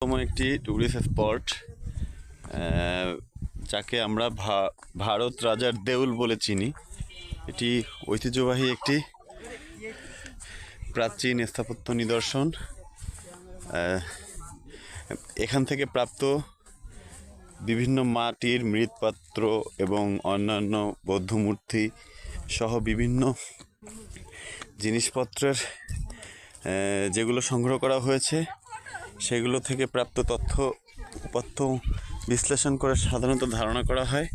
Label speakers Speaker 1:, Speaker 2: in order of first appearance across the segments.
Speaker 1: অন্যতম একটি tourist spot যাকে আমরা ভারত রাজার দেউল বলে চিনি। এটি ঐতিহ্যবাহী একটি প্রাচীন স্থাপত্য নিদর্শন। এখান থেকে প্রাপ্ত বিভিন্ন মাটির মৃৎপাত্র এবং অন্যান্য বৌদ্ধ মূর্তি সহ বিভিন্ন জিনিসপত্রের যেগুলো সংগ্রহ করা হয়েছে। সেগুলো থেকে প্রাপ্ত তথ্য, উপাত্ত বিশ্লেষণ করে সাধারণত ধারণা করা হয়।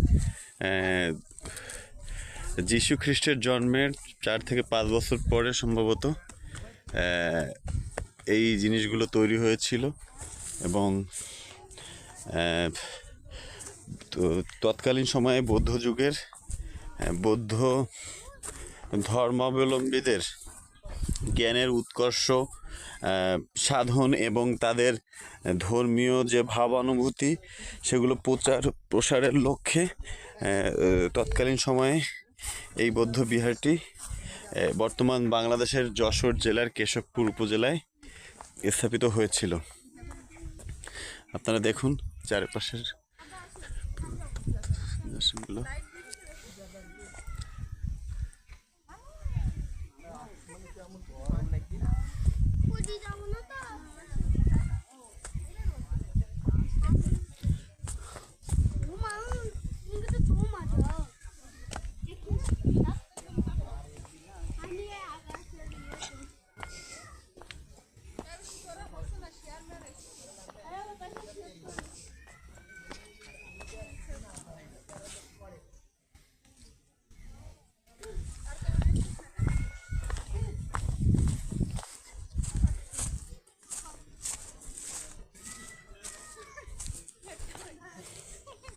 Speaker 1: যীশু খ্রিস্টের জন্মের চার থেকে পাঁচ বছর পরে সম্ভবত এই জিনিসগুলো তৈরি হয়েছিল এবং তৎকালীন সময়ে বৌদ্ধ যুগের বৌদ্ধ ধর্মাবলম্বীদের জ্ঞানের উৎকর্ষ সাধন এবং তাদের ধর্মীয় যে ভাবানুভূতি, সেগুলো প্রচার, প্রসারের লক্ষ্যে তৎকালীন সময়ে এই বৌদ্ধ বিহারটি বর্তমান বাংলাদেশের যশোর জেলার কেশবপুর উপজেলায় স্থাপিত হয়েছিল। আপনারা দেখুন চারপাশের Vamos embora.